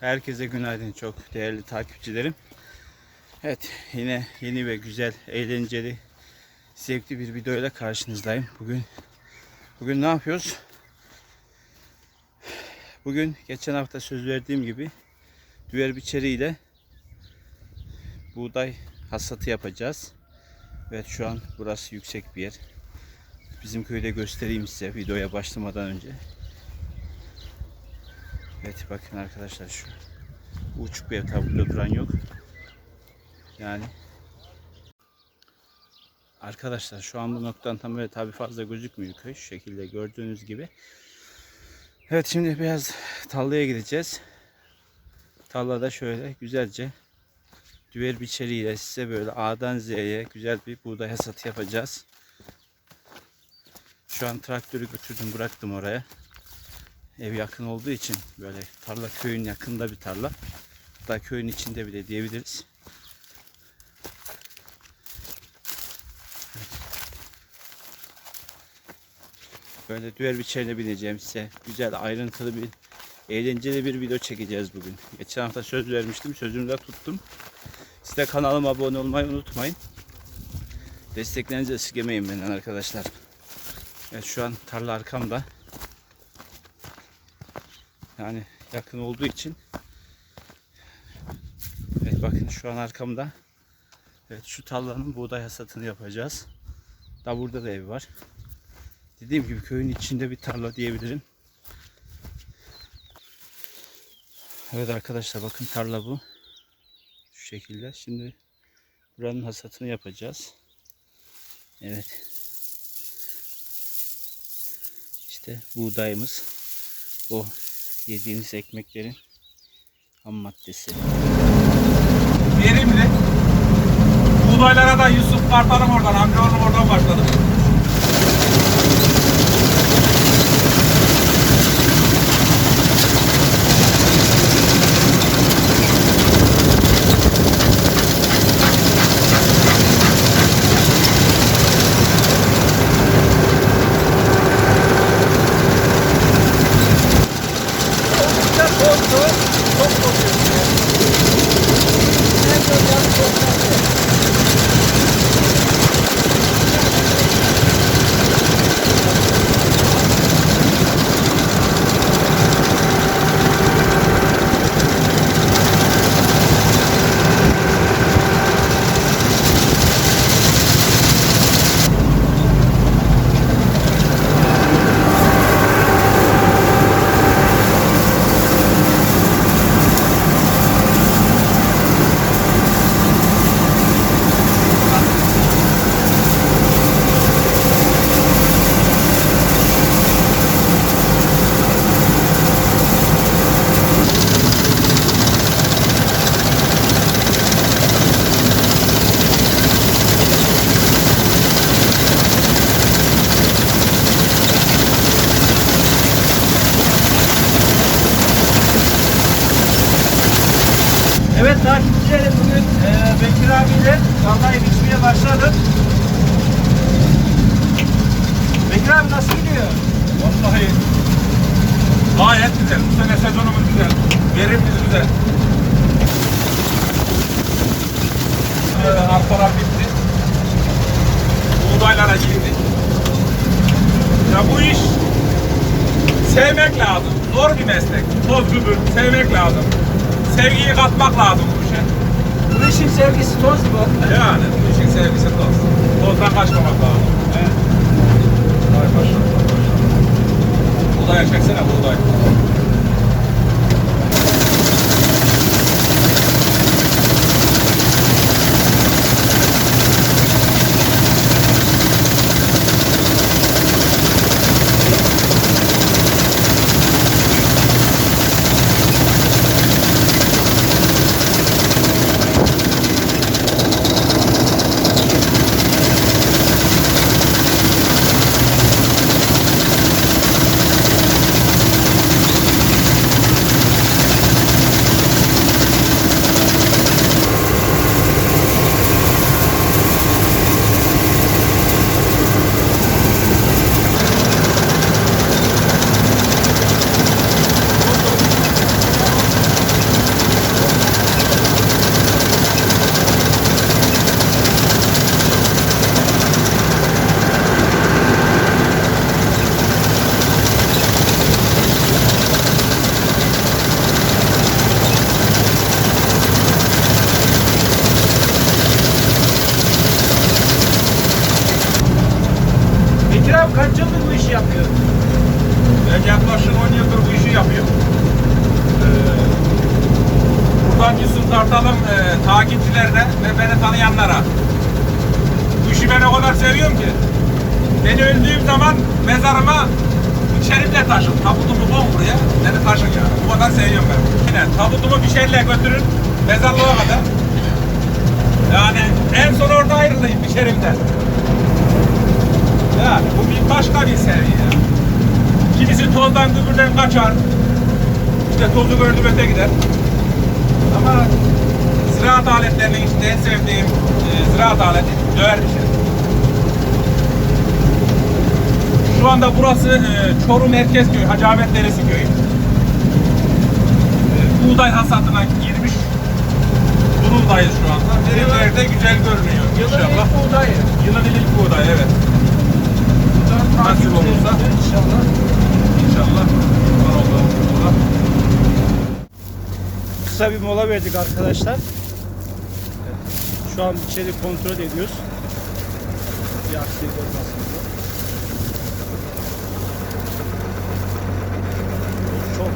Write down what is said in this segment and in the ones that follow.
Herkese günaydın çok değerli takipçilerim. Evet yine yeni ve güzel, eğlenceli, zevkli bir videoyla karşınızdayım. Bugün bugün ne yapıyoruz? Bugün geçen hafta söz verdiğim gibi düver biçeriyle buğday hasatı yapacağız. Evet şu an burası yüksek bir yer. Bizim köyde göstereyim size videoya başlamadan önce. Evet bakın arkadaşlar şu uçuk bir ev tabi burada duran yok. Yani Arkadaşlar şu an bu noktadan tam böyle tabi fazla gözükmüyor köy şu şekilde gördüğünüz gibi. Evet şimdi biraz tarlaya gideceğiz. Tarlada şöyle güzelce düver biçeriyle size böyle A'dan Z'ye güzel bir buğday hasatı yapacağız. Şu an traktörü götürdüm bıraktım oraya. Ev yakın olduğu için böyle tarla köyün yakında bir tarla. Hatta köyün içinde bile diyebiliriz. Böyle düver biçerine bineceğim size. Güzel ayrıntılı bir eğlenceli bir video çekeceğiz bugün. Geçen hafta söz vermiştim. Sözümü de tuttum. Siz de kanalıma abone olmayı unutmayın. Desteklerinizi esirgemeyin benden arkadaşlar. Evet şu an tarla arkamda. Yani yakın olduğu için Evet bakın şu an arkamda Evet şu tarlanın buğday hasatını yapacağız. Da burada da ev var. Dediğim gibi köyün içinde bir tarla diyebilirim. Evet arkadaşlar bakın tarla bu. Şu şekilde. Şimdi buranın hasatını yapacağız. Evet. İşte buğdayımız. O yediğiniz ekmeklerin ham maddesi. Verimli. Buğdaylara da Yusuf Kartal'ım oradan, amcaoğlum oradan başladı. Evet takipçilerim bugün e, Bekir abiyle tarlayı biçmeye başladık. Bekir abi nasıl gidiyor? Vallahi gayet güzel. Bu sene sezonumuz güzel. Verimimiz güzel. Ee, arpalar bitti. Buğdaylara girdik. Ya bu iş sevmek lazım. Zor bir meslek. Toz gübür. Sevmek lazım. Sevgiyi katmak lazım bu işe. Bu işin sevgisi toz mu? Yani bu işin sevgisi toz. Tozdan kaçmamak lazım. Evet. Vay maşallah. Buğdaya çeksene buğday. Takipçilerine ve beni tanıyanlara. Bu işi ben o kadar seviyorum ki. Beni öldüğüm zaman mezarıma içerimle taşın. Tabutumu koy buraya. Beni taşın yani. Bu kadar seviyorum ben. Yine tabutumu bir şeyle götürün. Mezarlığa kadar. Yani en son orada ayrılayım içerimden. Yani bu bir başka bir seviye ya. Kimisi tozdan gübürden kaçar. İşte tozu gördü öte gider. Ama ziraat aletlerinin içinde en sevdiğim e, ziraat aleti döver bir şey. Şu anda burası e, Çorum Merkez Köyü, Hacı Ahmet Deresi Köyü. E, buğday hasatına girmiş durumdayız şu anda. Verimler de güzel görünüyor inşallah. buğdayı. Yılın ilk buğday evet. Nasip olursa. İnşallah. İnşallah. Oldu. Allah. Kısa bir mola verdik arkadaşlar. Şu an içeri kontrol ediyoruz. Bir aksilik olmasın diye. Çok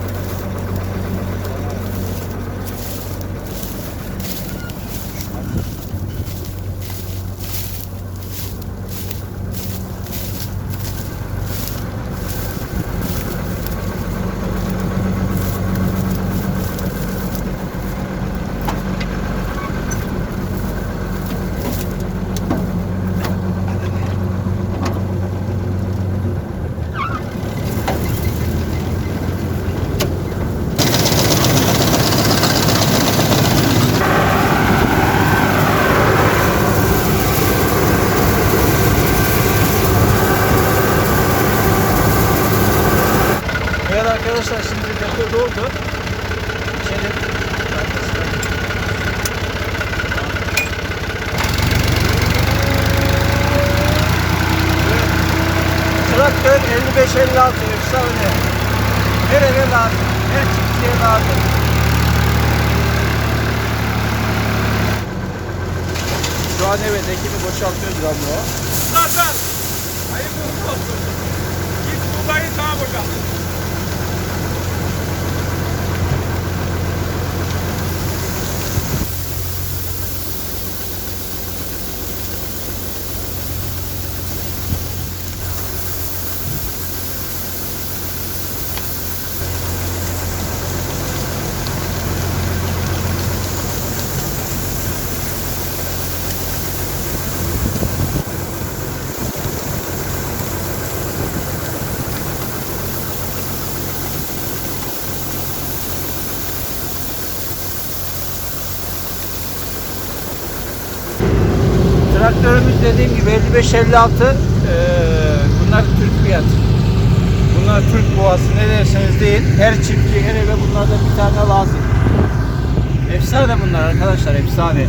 Evet arkadaşlar şimdi depo doldu. İçeri arkasına Traktör 55-56 efsane. Her eve lazım. Her lazım. Şu an evet ekibi boşaltıyoruz Rambo. Zaten hayırlı olsun. Git buğdayı sağa boşalt. Traktörümüz dediğim gibi 55-56 eee, bunlar Türk fiyat. Bunlar Türk boğası ne derseniz değil. Her çiftçi her eve bunlardan bir tane lazım. Efsane bunlar arkadaşlar efsane.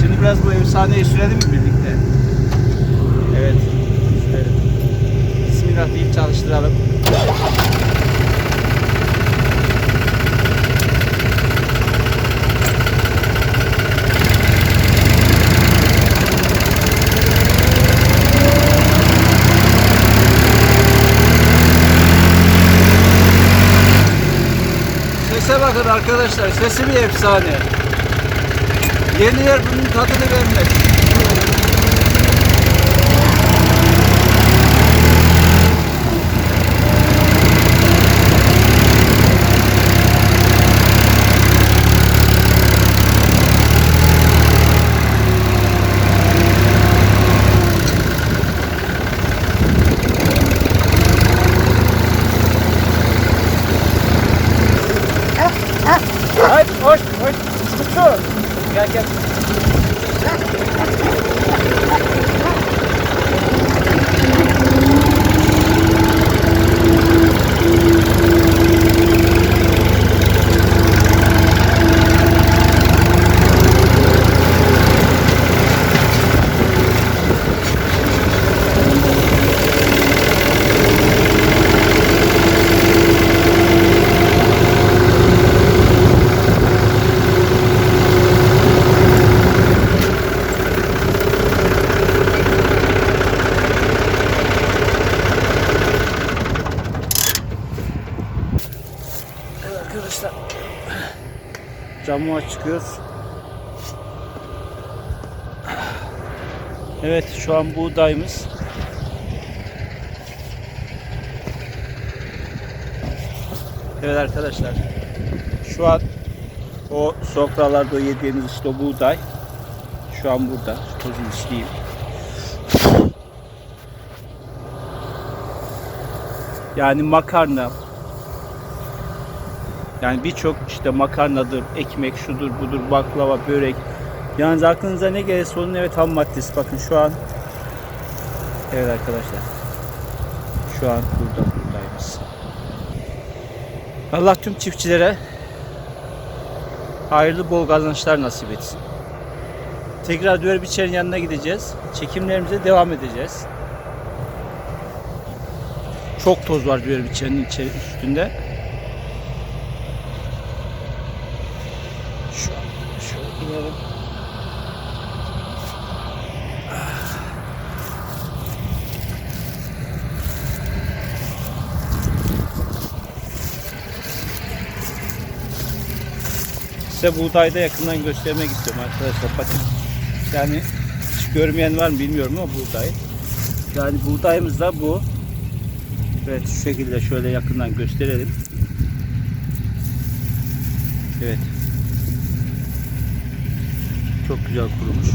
Şimdi biraz bu efsaneyi sürelim mi birlikte? Evet. Sürelim. Bismillah deyip çalıştıralım. Bakın arkadaşlar. Sesi bir efsane. Yeniler bunun tadını vermez. arkadaşlar. Camı çıkıyoruz. Evet şu an buğdayımız. Evet arkadaşlar. Şu an o sofralarda yediğimiz işte buğday. Şu an burada. Tozun içliyim. Yani makarna, yani birçok işte makarnadır, ekmek, şudur, budur, baklava, börek. Yalnız aklınıza ne gelirse onun evet ham maddesi. Bakın şu an Evet arkadaşlar. Şu an burada buradayız. Allah tüm çiftçilere hayırlı bol kazançlar nasip etsin. Tekrar Düver Biçer'in yanına gideceğiz. Çekimlerimize devam edeceğiz. Çok toz var Düver Biçer'in içeri üstünde. Size buğdayda yakından göstermek istiyorum arkadaşlar. Bakın yani hiç görmeyen var mı bilmiyorum ama buğday. Yani buğdayımız da bu. Evet şu şekilde şöyle yakından gösterelim. Evet. Çok güzel kurumuş.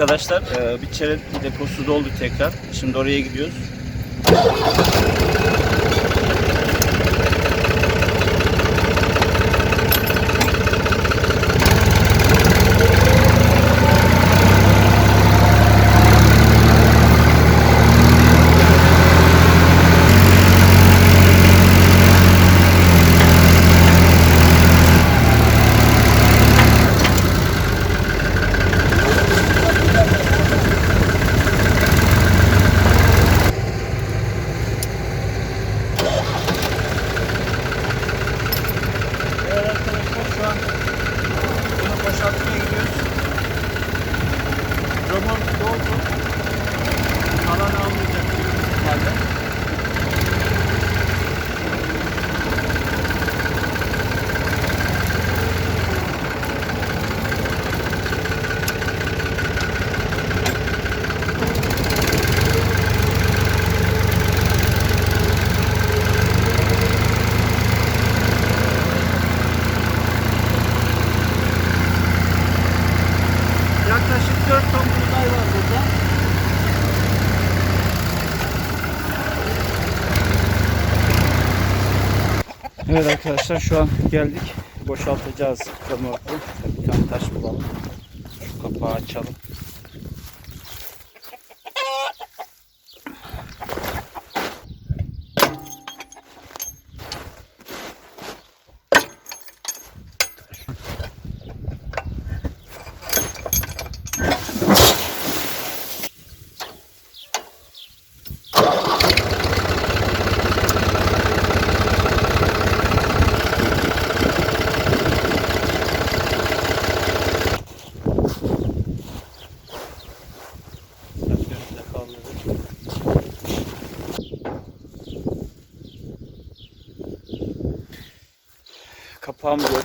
Arkadaşlar e, bir çerez deposu doldu tekrar. Şimdi oraya gidiyoruz. Evet arkadaşlar şu an geldik. Boşaltacağız römorku. Bir tane taş bulalım. Şu kapağı açalım.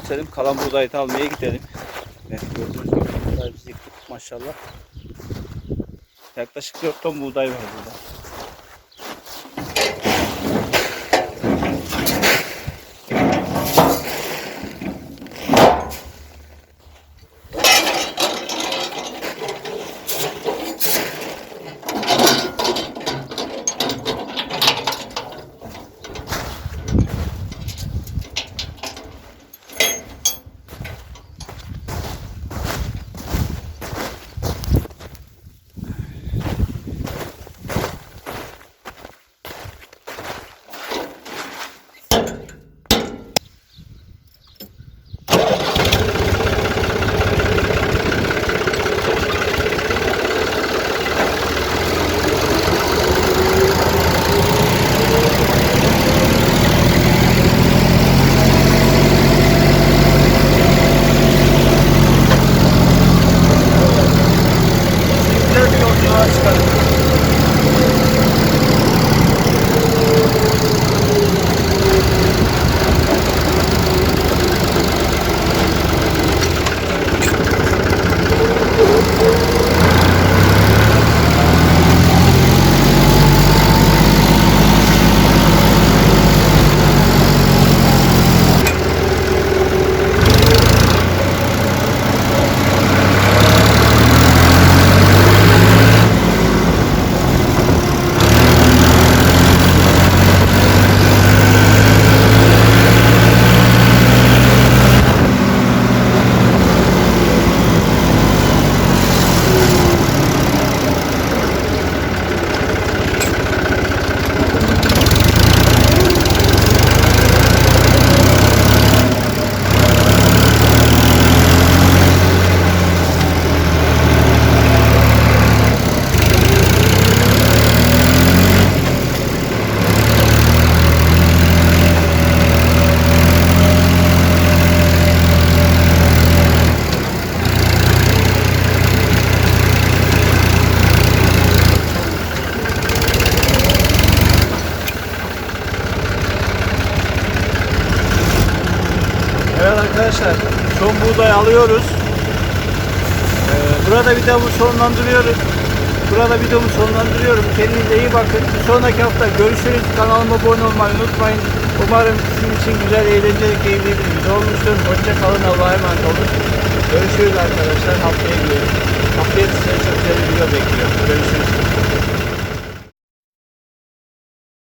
Örtelim. Kalan buğdayı da almaya gidelim. Evet gördüğünüz gibi buğday biz yıktık maşallah. Yaklaşık 4 ton buğday var burada. Arkadaşlar. Son buğday alıyoruz. Ee, burada videomu sonlandırıyorum. Burada videomu sonlandırıyorum. Kendinize iyi bakın. Bir sonraki hafta görüşürüz. Kanalıma abone olmayı unutmayın. Umarım sizin için güzel, eğlenceli, keyifli bir video olmuştur. Hoşça kalın. Allah'a emanet olun. Görüşürüz arkadaşlar. Haftaya görüşürüz. Haftaya size çok güzel bir video bekliyorum. Görüşürüz.